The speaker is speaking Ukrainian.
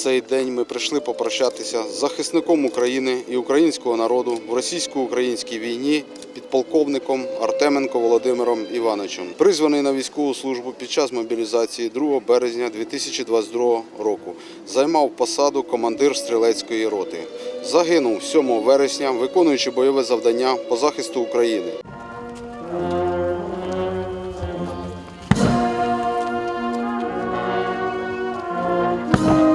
цей день ми прийшли попрощатися з захисником України і українського народу в російсько-українській війні підполковником Артеменко Володимиром Івановичем, призваний на військову службу під час мобілізації 2 березня 2022 року. Займав посаду командир стрілецької роти. Загинув 7 вересня, виконуючи бойове завдання по захисту України. Thank you.